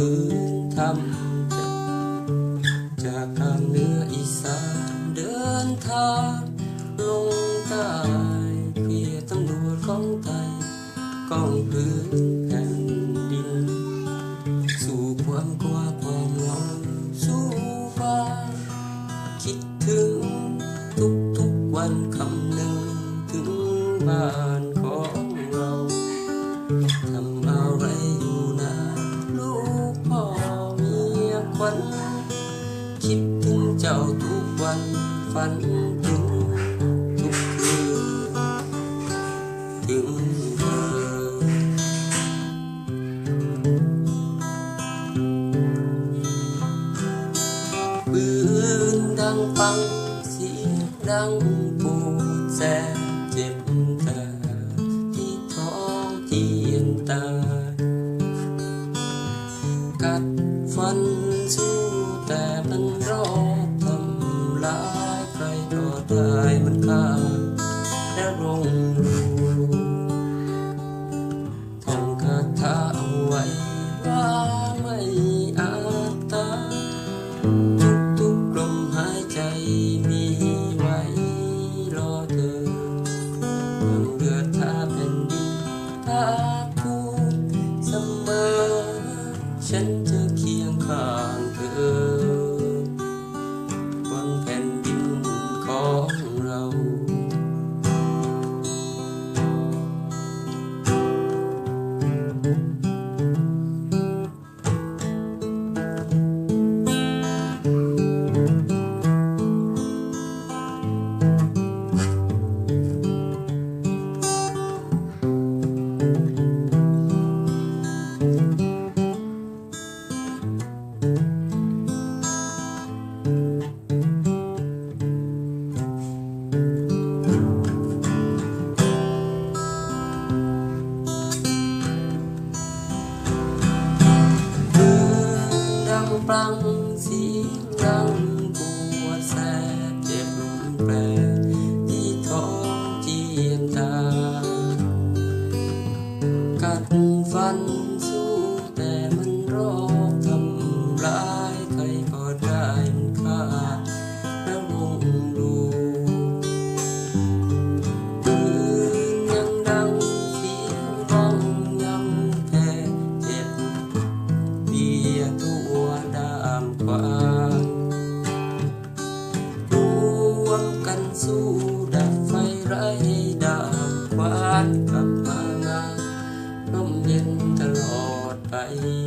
ฝืนทำใจจากทางเหนืออีสานเดินทางลงใต้เพียตำรวจของไทยก้องพื้นแผ่นดิน สู่ความกว้าความเหงสู่ฟ้าคิดถึงทุกทุกๆวันคำหนึ่งถึงบ้าน ทุกวันฝันถึงทุกคืนถึงเธอปืนดังฟังเสีากัดฟันสู้แต่มันรอบทำลายใครก็ได้มันฆ่าและลงรูท่องคาถาเอาไว้ว่าไม่อาจตายทุกลมหายใจมีไว้รอเธอยังเดือดท่าแผ่นดินภาคภูมิเสมอฉันจะ สู้แต่มันรอบทำร้ายใครก็ได้มันฆ่าแล้วลงดูปืนยังดังเสียงร้องยังแพ้เจ็บเบียดทั่วดามกว้างรวมกันสู้ดับไฟไร้ดามควานกับ ม